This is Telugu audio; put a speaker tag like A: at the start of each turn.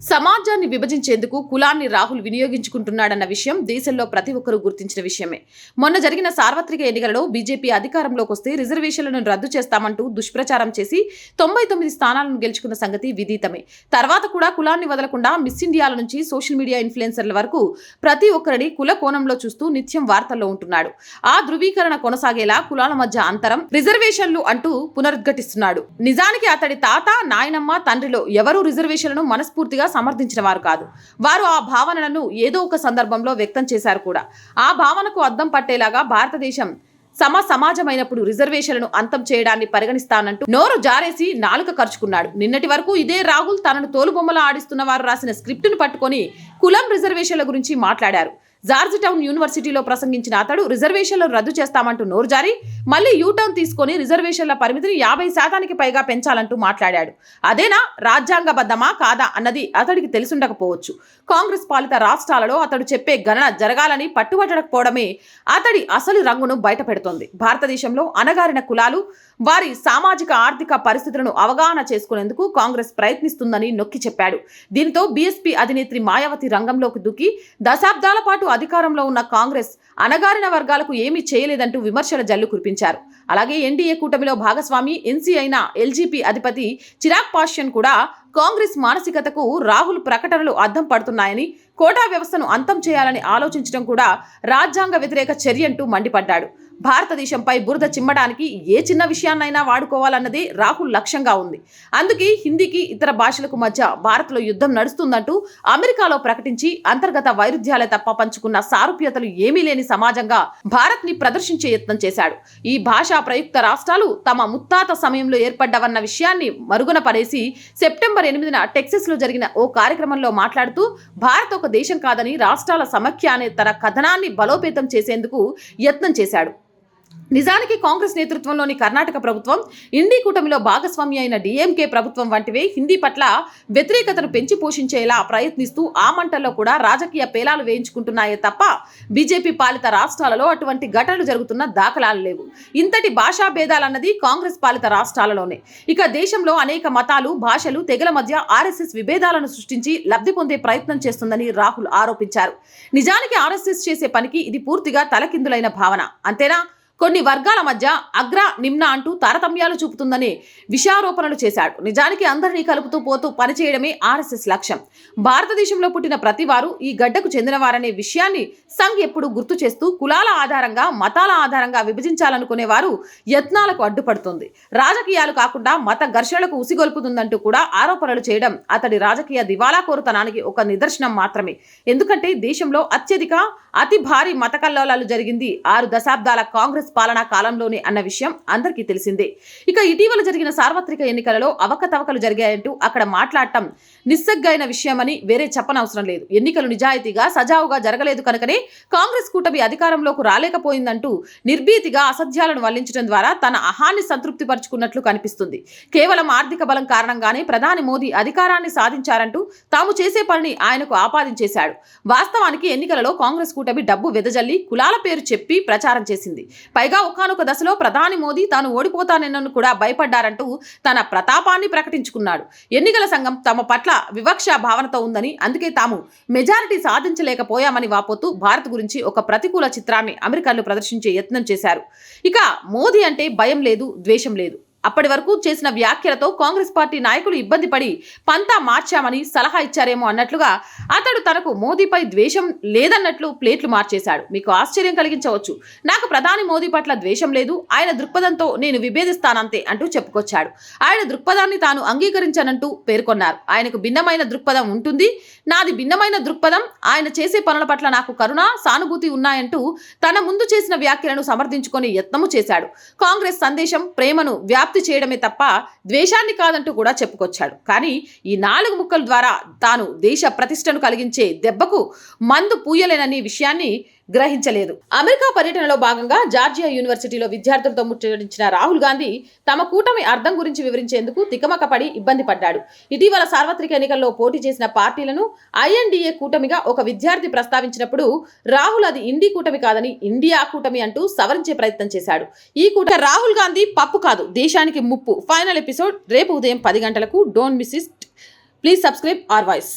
A: సమాజాన్ని విభజించేందుకు కులాన్ని రాహుల్ వినియోగించుకుంటున్నాడన్న విషయం దేశంలో ప్రతి ఒక్కరూ గుర్తించిన విషయమే. మొన్న జరిగిన సార్వత్రిక ఎన్నికలలో బీజేపీ అధికారంలోకి వస్తే రిజర్వేషన్లను రద్దు చేస్తామంటూ దుష్ప్రచారం చేసి తొంభై తొమ్మిది స్థానాలను గెలుచుకున్న సంగతి విదితమే. తర్వాత కూడా కులాన్ని వదలకుండా మిస్ ఇండియాల నుంచి సోషల్ మీడియా ఇన్ఫ్లుయెన్సర్ల వరకు ప్రతి ఒక్కరిని కుల కోణంలో చూస్తూ నిత్యం వార్తల్లో ఉంటున్నాడు. ఆ ధృవీకరణ కొనసాగేలా కులాల మధ్య అంతరం రిజర్వేషన్లు అంటూ పునరుద్ఘటిస్తున్నాడు. నిజానికి అతడి తాత నాయనమ్మ తండ్రిలో ఎవరూ రిజర్వేషన్లను మనస్ఫూర్తిగా సమర్థించిన వారు కాదు. వారు ఆ భావనలను ఏదో ఒక సందర్భంలో వ్యక్తం చేశారు కూడా. ఆ భావనకు అద్దం పట్టేలాగా భారతదేశం సమ సమాజమైనప్పుడు రిజర్వేషన్లను అంతం చేయడాన్ని పరిగణిస్తానంటూ నోరు జారేసి నాలుక ఖర్చుకున్నాడు నిన్నటి వరకు ఇదే రాహుల్ తనను తోలుబొమ్మలా ఆడిస్తున్న వారు రాసిన స్క్రిప్టును పట్టుకొని కులం రిజర్వేషన్ల గురించి మాట్లాడారు. జార్జ్ టౌన్ యూనివర్సిటీలో ప్రసంగించిన అతడు రిజర్వేషన్లు రద్దు చేస్తామంటూ నోరు జారి మళ్ళీ యూటర్న్ తీసుకొని రిజర్వేషన్ల పరిమితిని యాభై శాతానికి పైగా పెంచాలంటూ మాట్లాడాడు. అదేనా? రాజ్యాంగబద్ధమా కాదా అన్నది అతడికి తెలిసుండకపోవచ్చు. కాంగ్రెస్ పాలిత రాష్ట్రాలలో అతడు చెప్పే గణన జరగాలని పట్టుబట్టకపోవడమే అతడి అసలు రంగును బయటపెడుతోంది. భారతదేశంలో అణగారిన కులాలు వారి సామాజిక ఆర్థిక పరిస్థితులను అవగాహన చేసుకునేందుకు కాంగ్రెస్ ప్రయత్నిస్తుందని నొక్కి చెప్పాడు. దీంతో బీఎస్పీ అధినేత్రి మాయావతి రంగంలోకి దూకి దశాబ్దాల పాటు అధికారంలో ఉన్న కాంగ్రెస్ అణగారిన వర్గాలకు ఏమీ చేయలేదంటూ విమర్శల జల్లు కురిపించారు. అలాగే ఎన్డీఏ కూటమిలో భాగస్వామి ఎన్సీ అయిన ఎల్జీపీ అధిపతి చిరాగ్ పాషియన్ కూడా కాంగ్రెస్ మానసికతకు రాహుల్ ప్రకటనలు అద్దం పడుతున్నాయని కోటా వ్యవస్థను అంతం చేయాలని ఆలోచించడం కూడా రాజ్యాంగ వ్యతిరేక చర్య అంటూ మండిపడ్డాడు. భారతదేశంపై బురద చిమ్మడానికి ఏ చిన్న విషయాన్నైనా వాడుకోవాలన్నది రాహుల్ లక్ష్యంగా ఉంది. అందుకే హిందీకి ఇతర భాషలకు మధ్య భారత్లో యుద్ధం నడుస్తుందంటూ అమెరికాలో ప్రకటించి అంతర్గత వైరుధ్యాలే తప్ప పంచుకున్న సారూప్యతలు ఏమీ లేని సమాజంగా భారత్ని ప్రదర్శించే యత్నం చేశాడు. ఈ భాషా ప్రయుక్త రాష్ట్రాలు తమ ముత్తాత సమయంలో ఏర్పడ్డవన్న విషయాన్ని మరుగున పడేసి సెప్టెంబర్ ఎనిమిదిన టెక్సస్లో జరిగిన ఓ కార్యక్రమంలో మాట్లాడుతూ భారత్ ఒక దేశం కాదని రాష్ట్రాల సమైక్య అనే తన కథనాన్ని బలోపేతం చేసేందుకు యత్నం చేశాడు. నిజానికి కాంగ్రెస్ నేతృత్వంలోని కర్ణాటక ప్రభుత్వం ఇండి కూటమిలో భాగస్వామి అయిన డిఎంకే ప్రభుత్వం వంటివే హిందీ పట్ల వ్యతిరేకతను పెంచి పోషించేలా ప్రయత్నిస్తూ ఆ మంటల్లో కూడా రాజకీయ పేలాలు వేయించుకుంటున్నాయే తప్ప బీజేపీ పాలిత రాష్ట్రాలలో అటువంటి ఘటనలు జరుగుతున్న దాఖలాలు లేవు. ఇంతటి భాషా భేదాలన్నది కాంగ్రెస్ పాలిత రాష్ట్రాలలోనే. ఇక దేశంలో అనేక మతాలు భాషలు తెగల మధ్య ఆర్ఎస్ఎస్ విభేదాలను సృష్టించి లబ్ధి పొందే ప్రయత్నం చేస్తుందని రాహుల్ ఆరోపించారు. నిజానికి ఆర్ఎస్ఎస్ చేసే పనికి ఇది పూర్తిగా తలకిందులైన భావన. అంతేనా? కొన్ని వర్గాల మధ్య అగ్ర నిమ్న అంటూ తారతమ్యాలు చూపుతుందని విషారోపణలు చేశాడు. నిజానికి అందరినీ కలుపుతూ పోతూ పనిచేయడమే ఆర్ఎస్ఎస్ లక్ష్యం. భారతదేశంలో పుట్టిన ప్రతి వారు ఈ గడ్డకు చెందినవారనే విషయాన్ని సంఘ్ ఎప్పుడు గుర్తు చేస్తూ కులాల ఆధారంగా మతాల ఆధారంగా విభజించాలనుకునే వారు యత్నాలకు అడ్డుపడుతుంది. రాజకీయాలు కాకుండా మత ఘర్షణలకు ఉసిగొల్పుతుందంటూ కూడా ఆరోపణలు చేయడం అతడి రాజకీయ దివాలా కోరుతనానికి ఒక నిదర్శనం మాత్రమే. ఎందుకంటే దేశంలో అత్యధిక అతి భారీ మత కల్లోలాలు జరిగింది ఆరు దశాబ్దాల కాంగ్రెస్ పాలనా కాలంలోనే అన్న విషయం అందరికీ తెలిసిందే. ఇక ఇటీవల జరిగిన సార్వత్రిక ఎన్నికలలో అవకతవకలు జరిగాయంటూ అక్కడ మాట్లాడటం నిస్సగ్గైన విషయమని వేరే చెప్పనవసరం లేదు. ఎన్నికలు నిజాయితీగా సజావుగా జరగలేదు కనుకనే కాంగ్రెస్ కూటమి అధికారంలోకి రాలేకపోయిందంటూ నిర్భీతిగా అసత్యాలను వల్లించడం ద్వారా తన అహాన్ని సంతృప్తిపరుచుకున్నట్లు కనిపిస్తుంది. కేవలం ఆర్థిక బలం కారణంగానే ప్రధాని మోదీ అధికారాన్ని సాధించారంటూ తాము చేసే పనిని ఆయనకు ఆపాదించేశాడు. వాస్తవానికి ఎన్నికలలో కాంగ్రెస్ కూటమి డబ్బు వెదజల్లి కులాల పేరు చెప్పి ప్రచారం చేసింది. పైగా ఒకానొక దశలో ప్రధాని మోదీ తాను ఓడిపోతానని కూడా భయపడ్డారంటూ తన ప్రతాపాన్ని ప్రకటించుకున్నాడు. ఎన్నికల సంఘం తమ పట్ల వివక్ష భావనతో ఉందని అందుకే తాము మెజారిటీ సాధించలేకపోయామని వాపోతూ భారత్ గురించి ఒక ప్రతికూల చిత్రాన్ని అమెరికన్లు ప్రదర్శించే యత్నం చేశారు. ఇక మోదీ అంటే భయం లేదు ద్వేషం లేదు. అప్పటి వరకు చేసిన వ్యాఖ్యలతో కాంగ్రెస్ పార్టీ నాయకులు ఇబ్బంది పడి పంతా మార్చామని సలహా ఇచ్చారేమో అన్నట్లుగా అతడు తనకు మోదీపై ద్వేషం లేదన్నట్లు ప్లేట్లు మార్చేశాడు. మీకు ఆశ్చర్యం కలిగించవచ్చు. నాకు ప్రధాని మోదీ పట్ల ద్వేషం లేదు. ఆయన దృక్పథంతో నేను విభేదిస్తానంతే అంటూ చెప్పుకొచ్చాడు. ఆయన దృక్పథాన్ని తాను అంగీకరించనంటూ పేర్కొన్నారు. ఆయనకు భిన్నమైన దృక్పథం ఉంటుంది. నాది భిన్నమైన దృక్పథం. ఆయన చేసే పనుల పట్ల నాకు కరుణ సానుభూతి ఉన్నాయంటూ తన ముందు చేసిన వ్యాఖ్యలను సమర్థించుకొని యత్నము చేశాడు. కాంగ్రెస్ సందేశం ప్రేమను వ్యాప్తి వ్యాప్తి చేయడమే తప్ప ద్వేషాన్ని కాదంటూ కూడా చెప్పుకొచ్చాడు. కానీ ఈ నాలుగు ముక్కల ద్వారా తాను దేశ ప్రతిష్టను కలిగించే దెబ్బకు మందు పూయలేనని విషయాన్ని గ్రహించలేదు. అమెరికా పర్యటనలో భాగంగా జార్జియా యూనివర్సిటీలో విద్యార్థులతో ముచ్చటించిన రాహుల్ గాంధీ తమ కూటమి అర్థం గురించి వివరించేందుకు తికమకపడి ఇబ్బంది పడ్డాడు. ఇటీవల సార్వత్రిక ఎన్నికల్లో పోటీ చేసిన పార్టీలను ఐఎన్డీఏ కూటమిగా ఒక విద్యార్థి ప్రస్తావించినప్పుడు రాహుల్ అది ఇండి కూటమి కాదని ఇండియా కూటమి అంటూ సవరించే ప్రయత్నం చేశాడు. ఈ కూట రాహుల్ గాంధీ పప్పు కాదు దేశానికి ముప్పు. ఫైనల్ ఎపిసోడ్ రేపు ఉదయం పది గంటలకు. Don't miss it. Please subscribe our voice.